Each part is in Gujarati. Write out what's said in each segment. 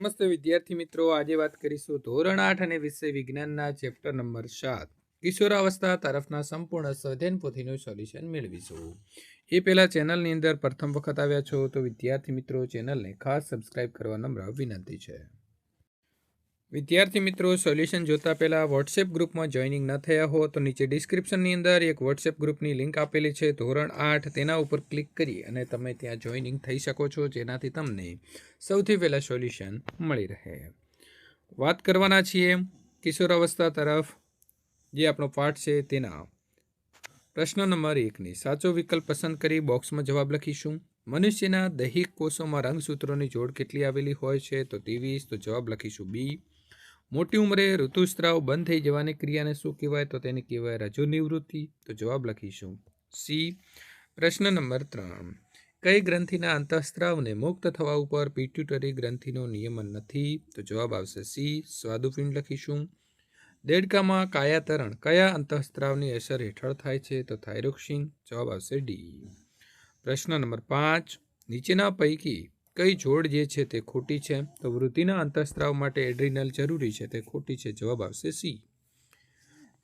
નમસ્તે વિદ્યાર્થી મિત્રો, આજે વાત કરીશું ધોરણ આઠ અને વિષય વિજ્ઞાનના ચેપ્ટર નંબર સાત. કિશોરાવસ્થા તરફના સંપૂર્ણ સ્વધ્યન પોથીનું સોલ્યુશન મેળવીશું. એ પહેલાં ચેનલની અંદર પ્રથમ વખત આવ્યા છો તો વિદ્યાર્થી મિત્રો ચેનલને ખાસ સબસ્ક્રાઇબ કરવા નમ્ર વિનંતી છે. વિદ્યાર્થી મિત્રો, સોલ્યુશન જોતા પહેલાં વોટ્સએપ ગ્રુપમાં જોઈનિંગ ન થયા હો તો નીચે ડિસ્ક્રિપ્શનની અંદર એક વોટ્સએપ ગ્રુપની લિંક આપેલી છે, ધોરણ આઠ, તેના ઉપર ક્લિક કરી અને તમે ત્યાં જોઈનિંગ થઈ શકો છો, જેનાથી તમને સૌથી પહેલાં સોલ્યુશન મળી રહે. વાત કરવાના છીએ કિશોરાવસ્થા તરફ, જે આપણો પાઠ છે તેના. પ્રશ્ન નંબર એકની, સાચો વિકલ્પ પસંદ કરી બોક્સમાં જવાબ લખીશું. મનુષ્યના દૈહિક કોષોમાં રંગસૂત્રોની જોડ કેટલી આવેલી હોય છે? તો ત્રેવીસ, તો જવાબ લખીશું બી. મોટી ઉંમરે ઋતુસ્ત્રાવ બંધ થઈ જવાની ક્રિયાને શું કહેવાય? તો તેને કહેવાય રજો નિવૃત્તિ તો જવાબ લખીશું. સી. પ્રશ્ન નંબર ત્રણ. કઈ ગ્રંથિના અંતઃસ્ત્રાવને મુક્ત થવા ઉપર પિટ્યુટરી ગ્રંથિનો નિયમન નથી? તો જવાબ આવશે સી. સ્વાદુપિંડ લખીશું. દેડકામાં કાયાતરણ કયા અંતઃસ્ત્રાવની અસર હેઠળ થાય છે? તો થાઇરોક્સિન. જવાબ આવશે ડી. પ્રશ્ન નંબર પાંચ. નીચેના પૈકી કઈ જોડ જે છે તે ખોટી છે? તો વૃદ્ધિના અંતઃસ્ત્રાવ માટે એડ્રિનલ જરૂરી છે. તે ખોટી છે. જવાબ આવશે સી.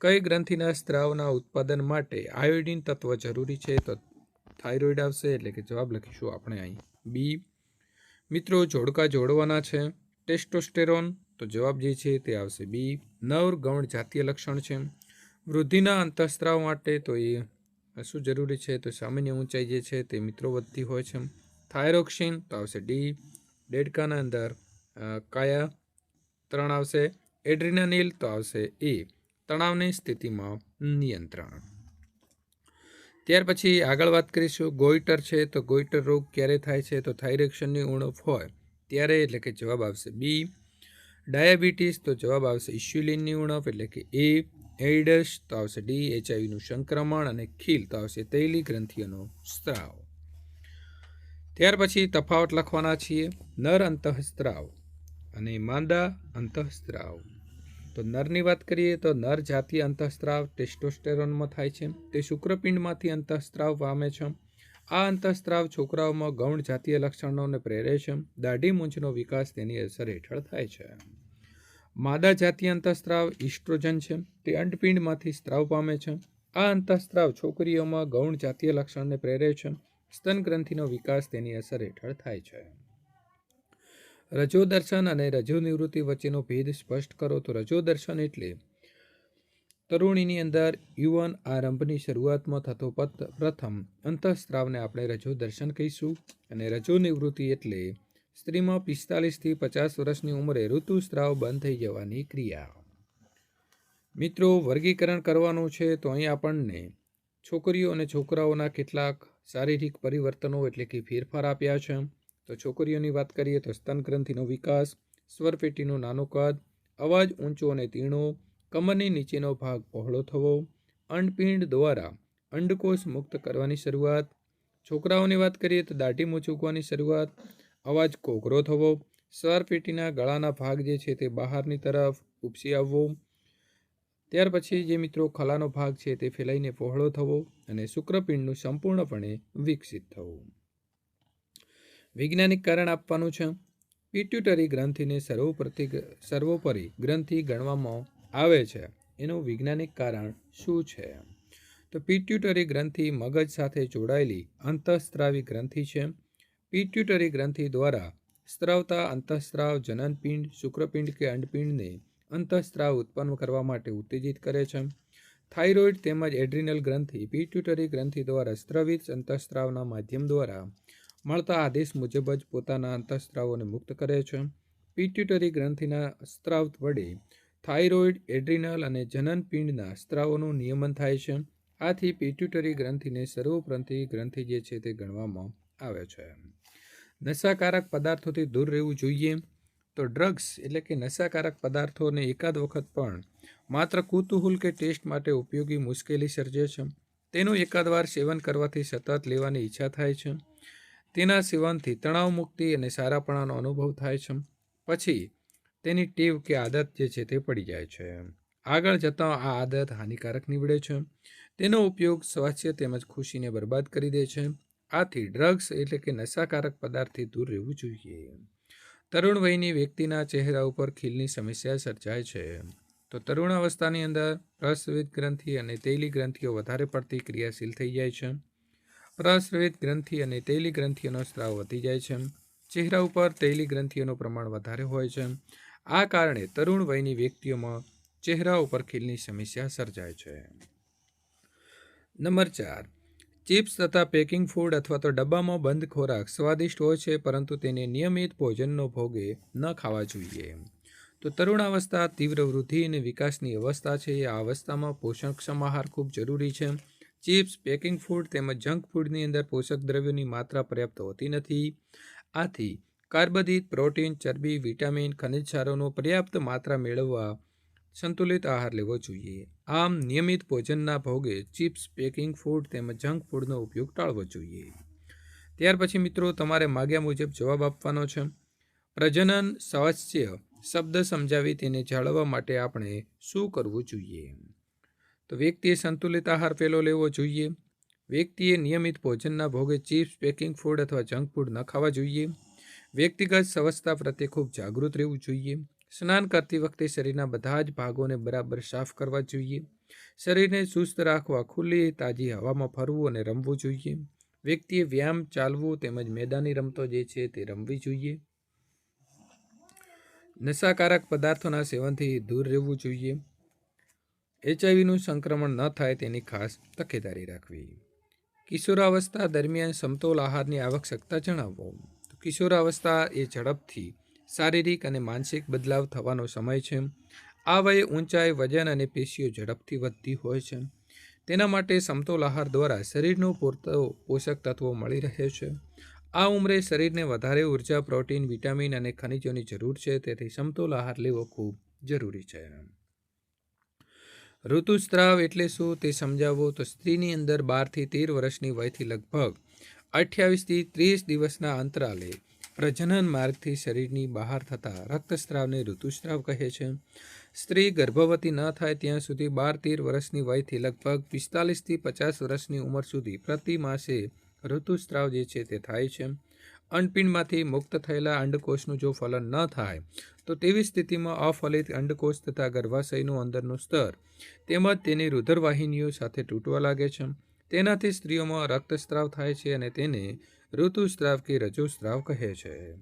કઈ ગ્રંથિના સ્ત્રાવના ઉત્પાદન માટે આયોડિન તત્વ જરૂરી છે? તો થાઇરોઇડ આવશે એટલે કે જવાબ લખીશું આપણે અહીં. બી. મિત્રો, જોડકા જોડવાના છે. ટેસ્ટોસ્ટેરોન, તો જવાબ જે છે તે આવશે બી. નર ગૌણ જાતીય લક્ષણ છે. વૃદ્ધિના અંતઃસ્ત્રાવ માટે તો એ શું જરૂરી છે? તો સામાન્ય ઊંચાઈ જે છે તે મિત્રો વધતી હોય છે. થાઇરોક્સિન તો આવશે ડી, ડેડકાના અંદર કાયા, ત્રણ આવશે, એડ્રિનાનિલ તો આવશે એ, તણાવની સ્થિતિમાં નિયંત્રણ. ત્યાર પછી આગળ વાત કરીશું ગોઈટર છે તો ગોઈટર રોગ ક્યારે થાય છે તો થાઇરોક્સિનની ઉણપ હોય ત્યારે એટલે કે જવાબ આવશે બી, ડાયાબિટીસ તો જવાબ આવશે ઇસ્યુલિનની ઉણપ એટલે કે એ, એઇડસ તો આવશે ડી, એચઆઈવીનું સંક્રમણ અને ખીલ તો આવશે તૈલી ગ્રંથિઓનો સ્ત્રાવ. ત્યાર પછી તફાવત લખવાના છીએ, નર અંતઃસ્ત્રાવ અને માંદા અંતઃસ્ત્રાવ. તો નરની વાત કરીએ તો નર જાતીય અંતઃસ્ત્રાવ ટેસ્ટોસ્ટેરોનમાં થાય છે. તે શુક્રપિંડમાંથી અંતઃસ્ત્રાવ પામે છે. આ અંતઃસ્ત્રાવ છોકરાઓમાં ગૌણ જાતીય લક્ષણોને પ્રેરે છે. દાઢી મૂંછનો વિકાસ તેની અસર હેઠળ થાય છે. માદા જાતીય અંતઃસ્ત્રાવ ઇસ્ટ્રોજન છે. તે અંડપિંડમાંથી સ્ત્રાવ પામે છે. આ અંતઃસ્ત્રાવ છોકરીઓમાં ગૌણ જાતીય લક્ષણને પ્રેરે છે. સ્તન ગ્રંથિનો વિકાસ તેની અસર હેઠળ થાય છે. રજોદર્શન અને રજો નિવૃત્તિ વચ્ચેનો ભેદ સ્પષ્ટ કરો તો રજોદર્શન એટલે તરુણીની અંદર યુવાન આરંભની શરૂઆતમાં થતો પત, પ્રથમ અંતઃસ્ત્રાવને આપણે રજોદર્શન કહીશું અને રજો નિવૃત્તિ એટલે સ્ત્રીમાં પિસ્તાલીસથી પચાસ વર્ષની ઉંમરે ઋતુસ્ત્રાવ બંધ થઈ જવાની ક્રિયા. મિત્રો, વર્ગીકરણ કરવાનું છે તો અહીં આપણને છોકરીઓ અને છોકરાઓના કેટલાક શારીરિક પરિવર્તનો એટલે કે ફેરફાર આપ્યા છે. તો છોકરીઓની વાત કરીએ તો સ્તન ગ્રંથિનો વિકાસ સ્વરપેટીનું નાનું કદ, અવાજ ઊંચો અને તીણો, કમરની નીચેનો ભાગ પહોળો થવો, અંડપિંડ દ્વારા અંડકોષ મુક્ત કરવાની શરૂઆત, છોકરાઓની વાત કરીએ તો દાઢી મૂચૂકવાની શરૂઆત, અવાજ કોગરો થવો સ્વરપેટીના ગળાના ભાગ જે છે તે બહારની તરફ ઉપસી આવવો ત્યાર પછી જે મિત્રો ખલાનો ભાગ છે તે ફેલાઈને પહોળો થવો અને શુક્રપિંડનું સંપૂર્ણપણે વિકસિત થવું. વૈજ્ઞાનિક કારણ આપવાનું છે. પિટ્યુટરી ગ્રંથિને સર્વપ્રતિ સર્વોપરી ગ્રંથિ ગણવામાં આવે છે. એનું વૈજ્ઞાનિક કારણ શું છે? તો પિટ્યુટરી ગ્રંથિ મગજ સાથે જોડાયેલી અંતઃસ્ત્રાવી ગ્રંથિ છે. પિટ્યુટરી ગ્રંથિ દ્વારા સ્ત્રાવતા, અંતઃસ્ત્રાવ, જનનપિંડ, શુક્રપિંડ કે અંડપિંડને અંતઃસ્ત્રાવ ઉત્પન્ન કરવા માટે ઉત્તેજિત કરે છે. થાઇરોઇડ તેમજ એડ્રિનલ ગ્રંથિ, પિટ્યુટરી ગ્રંથિ દ્વારા સ્ત્રવિત અંતઃસ્ત્રાવના માધ્યમ દ્વારા મળતા આદેશ મુજબ જ પોતાના અંતઃસ્ત્રાવોને મુક્ત કરે છે. પિટ્યુટરી ગ્રંથિના સ્ત્રાવ વડે થાઇરોઇડ, એડ્રિનલ અને જનનપિંડના સ્ત્રાવોનું નિયમન થાય છે. આથી પિટ્યુટરી ગ્રંથિને સર્વપ્રંથી ગ્રંથિ જે છે તે ગણવામાં આવે છે. નશાકારક પદાર્થોથી દૂર રહેવું જોઈએ. તો ડ્રગ્સ એટલે કે નશાકારક પદાર્થોને એકાદ વખત પણ માત્ર કુતૂહલ કે ટેસ્ટ માટે ઉપયોગી મુશ્કેલી સર્જે છે. તેનું એકાદ વાર સેવન કરવાથી સતત લેવાની ઈચ્છા થાય છે. તેના સેવનથી તણાવ મુક્તિ અને સારાપણાનો અનુભવ થાય છે. પછી તેની ટેવ કે આદત જે છે તે પડી જાય છે. આગળ જતાં આ આદત હાનિકારક નીવડે છે. તેનો ઉપયોગ સ્વાસ્થ્ય તેમજ ખુશીને બરબાદ કરી દે છે. આથી ડ્રગ્સ એટલે કે નશાકારક પદાર્થથી દૂર રહેવું જોઈએ. તરુણ વયની વ્યક્તિના ચહેરા ઉપર ખીલની સમસ્યા સર્જાય છે. તો તરુણ અવસ્થાની અંદર પ્રસ્રવિત ગ્રંથિ અને તૈલી ગ્રંથિઓ વધારે પડતી ક્રિયાશીલ થઈ જાય છે. પ્રસ્રવિત ગ્રંથિ અને તૈલી ગ્રંથિઓનો સ્ત્રાવ વધી જાય છે. ચહેરા ઉપર તૈલી ગ્રંથિઓનું પ્રમાણ વધારે હોય છે. આ કારણે તરુણ વયની વ્યક્તિઓમાં ચહેરા ઉપર ખીલની સમસ્યા સર્જાય છે. નંબર ચાર. ચિપ્સ તથા પેકિંગ ફૂડ અથવા તો ડબ્બામાં બંધ ખોરાક સ્વાદિષ્ટ હોય છે, પરંતુ તેને નિયમિત ભોજનનો ભોગે ન ખાવા જોઈએ. તો તરુણાવસ્થા, તીવ્ર વૃદ્ધિ અને વિકાસની અવસ્થા છે આ અવસ્થામાં પોષણક્ષમ આહાર ખૂબ જરૂરી છે. ચિપ્સ, પેકિંગ ફૂડ તેમજ જંક ફૂડની અંદર પોષક દ્રવ્યોની માત્રા પર્યાપ્ત હોતી નથી. આથી કાર્બોદિત, પ્રોટીન, ચરબી, વિટામિન, ખનિજ સારોનો પર્યાપ્ત માત્રા મેળવવા સંતુલિત આહાર લેવો જોઈએ. આમ, નિયમિત ભોજનના ભોગે ચિપ્સ પેકિંગ ફૂડ તેમજ જંક ફૂડનો ઉપયોગ ટાળવો જોઈએ. ત્યાર પછી મિત્રો, તમારે માગ્યા મુજબ જવાબ આપવાનો છે. પ્રજનન સ્વાસ્થ્ય શબ્દ સમજાવી તેને જાળવવા માટે આપણે શું કરવું જોઈએ? તો વ્યક્તિએ સંતુલિત આહાર પહેલો લેવો જોઈએ. વ્યક્તિએ નિયમિત ભોજનના ભોગે ચિપ્સ પેકિંગ ફૂડ અથવા જંક ફૂડ ન ખાવા જોઈએ. વ્યક્તિગત સ્વચ્છતા પ્રત્યે ખૂબ જાગૃત રહેવું જોઈએ. સ્નાન કરતી વખતે શરીરના બધા જ ભાગોને બરાબર સાફ કરવા જોઈએ. શરીરને ચુસ્ત રાખવા, ખુલ્લી, તાજી હવામાં ફરવું અને રમવું જોઈએ. વ્યક્તિએ વ્યાયામ ચાલવું તેમજ મેદાની રમતો જે છે તે રમવી જોઈએ. નશાકારક પદાર્થોના સેવનથી દૂર રહેવું જોઈએ. એચઆઈવીનું સંક્રમણ ન થાય તેની ખાસ તકેદારી રાખવી. કિશોરાવસ્થા દરમિયાન સમતોલ આહારની આવશ્યકતા જણાવો. કિશોરાવસ્થા એ ઝડપથી શારીરિક અને માનસિક બદલાવ થવાનો સમય છે. આ વયે ઊંચાઈ, વજન અને પેશીઓ ઝડપથી વધતી હોય છે. તેના માટે સમતોલ આહાર દ્વારા શરીરનો પૂરતો પોષક તત્વો મળી રહે છે. આ ઉંમરે શરીરને વધારે ઊર્જા, પ્રોટીન, વિટામિન અને ખનિજોની જરૂર છે, તેથી સમતોલ આહાર લેવો ખૂબ જરૂરી છે. ઋતુસ્ત્રાવ એટલે શું તે સમજાવો? તો સ્ત્રીની અંદર બારથી તેર વર્ષની વયથી લગભગ અઠ્યાવીસથી ત્રીસ દિવસના અંતરાલે પ્રજનન માર્ગથી શરીરની બહાર થતા રક્તસ્રાવને ઋતુસ્રાવ કહે છે. સ્ત્રી ગર્ભવતી ન થાય ત્યાં સુધી બાર તેર વર્ષની વયથી લગભગ પિસ્તાલીસથી પચાસ વર્ષની ઉંમર સુધી પ્રતિ માસે ઋતુસ્ત્રાવ જે છે તે થાય છે. અંડપિંડમાંથી મુક્ત થયેલા અંડકોષનું જો ફલન ન થાય, તો તેવી સ્થિતિમાં અફલિત અંડકોષ તથા ગર્ભાશયનું અંદરનું સ્તર તેમજ તેની રુધિરવાહિનીઓ સાથે તૂટવા લાગે છે. તેનાથી સ્ત્રીઓમાં રક્તસ્રાવ થાય છે અને તેને ઋતુસ્ત્રાવ કે રજુસ્ત્રાવ કહે છે.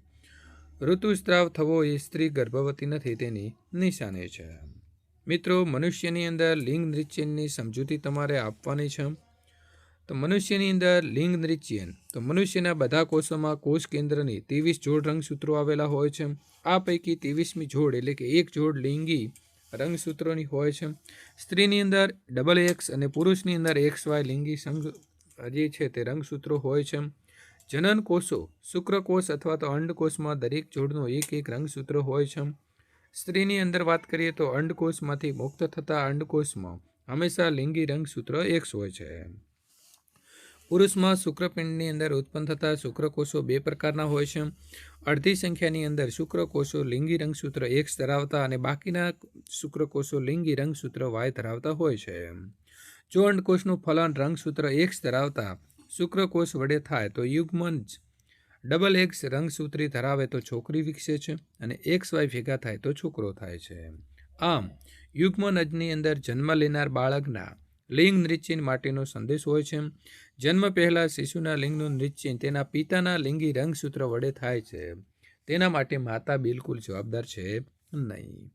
ઋતુસ્ત્રાવ થવો એ સ્ત્રી ગર્ભવતી નથી, તેની નિશાની છે. મિત્રો, મનુષ્યની અંદર લિંગ નૃત્યની સમજૂતી તમારે આપવાની છે. તો મનુષ્યની અંદર લિંગ નૃત્યન તો મનુષ્યના બધા કોષોમાં કોષ કેન્દ્રની ત્રેવીસ જોડ રંગસૂત્રો આવેલા હોય છે. આ પૈકી ત્રેવીસમી જોડ એટલે કે એક જોડ લિંગી રંગસૂત્રોની હોય છે. સ્ત્રીની અંદર ડબલ એક્સ અને પુરુષની અંદર એક્સ વાય લિંગી સંગ જે છે તે રંગસૂત્રો હોય છે. જનન કોષો શુક્રકોષ અથવા તો અંડકોષમાં દરેક જોડનો એક એક રંગસૂત્ર હોય છે. સ્ત્રીની અંદર વાત કરીએ તો અંડકોષમાંથી મુક્ત થતા અંડકોષમાં હંમેશા લિંગી રંગસૂત્ર એક્સ હોય છે. પુરુષમાં શુક્રપિંડની અંદર ઉત્પન્ન થતા શુક્રકોષો બે પ્રકારના હોય છે. અડધી સંખ્યાની અંદર શુક્રકોષો લિંગી રંગસૂત્ર એક્સ ધરાવતા અને બાકીના શુક્રકોષો લિંગી રંગસૂત્ર વાય ધરાવતા હોય છે. જો અંડકોષનું ફલન રંગસૂત્ર એક્સ ધરાવતા શુક્રકોષ વડે થાય તો યુગ્મન ડબલ એક્સ રંગસૂત્રી ધરાવે તો છોકરી વિકસે છે અને એક્સ વાય ભેગા થાય તો છોકરો થાય છે. આમ યુગ્મનજની અંદર જન્મ લેનાર બાળકના લિંગ નિશ્ચિન માટેનો સંદેશ હોય છે. જન્મ પહેલાં શિશુના લિંગનું નિશ્ચિન તેના પિતાના લિંગી રંગસૂત્ર વડે થાય છે. તેના માટે માતા બિલકુલ જવાબદાર છે નહીં.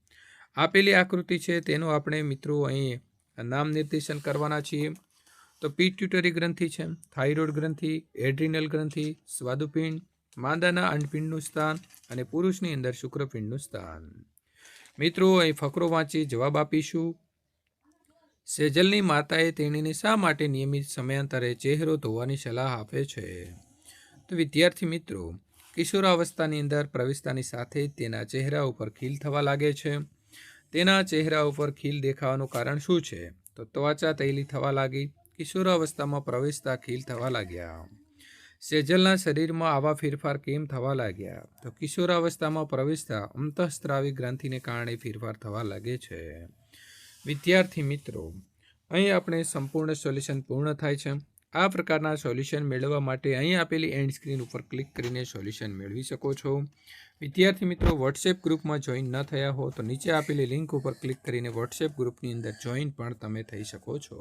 આપેલી આકૃતિ છે તેનું આપણે મિત્રો અહીં નામ નિર્દેશન કરવાના છીએ. તો પિટ્યુટરી ગ્રંથિ છે, થાઇરોઇડ ગ્રંથિ, એડ્રિનલ ગ્રંથિ, સ્વાદુપિંડ, માંદાના અંડપિંડનું સ્થાન અને પુરુષની અંદર શુક્રપિંડનું સ્થાન. મિત્રો, અહીં ફકરો વાંચી જવાબ આપીશું. સેજલની માતાએ તેણીને શા માટે નિયમિત સમયાંતરે ચહેરો ધોવાની સલાહ આપે છે? તો વિદ્યાર્થી મિત્રો, કિશોરાવસ્થાની અંદર પ્રવેશતાની સાથે જ તેના ચહેરા ઉપર ખીલ થવા લાગે છે. તેના ચહેરા ઉપર ખીલ દેખાવાનું કારણ શું છે? તો ત્વચા તૈલી થવા લાગી. કિશોરાવસ્થામાં પ્રવેશતા ખીલ થવા લાગ્યા. સેજલના શરીરમાં આવા ફેરફાર કેમ થવા લાગ્યા? તો કિશોરાવસ્થામાં પ્રવેશતા અંતઃસ્ત્રાવી ગ્રંથિને કારણે ફેરફાર થવા લાગે છે. વિદ્યાર્થી મિત્રો, અહીં આપણે સંપૂર્ણ સોલ્યુશન પૂર્ણ થાય છે. આ પ્રકારના સોલ્યુશન મેળવવા માટે અહીં આપેલી એન્ડ સ્ક્રીન ઉપર ક્લિક કરીને સોલ્યુશન મેળવી શકો છો. વિદ્યાર્થી મિત્રો, વોટ્સએપ ગ્રુપમાં જોઈન ન થયા હો તો નીચે આપેલી લિંક ઉપર ક્લિક કરીને વોટ્સએપ ગ્રુપની અંદર જોઈન પણ તમે થઈ શકો છો.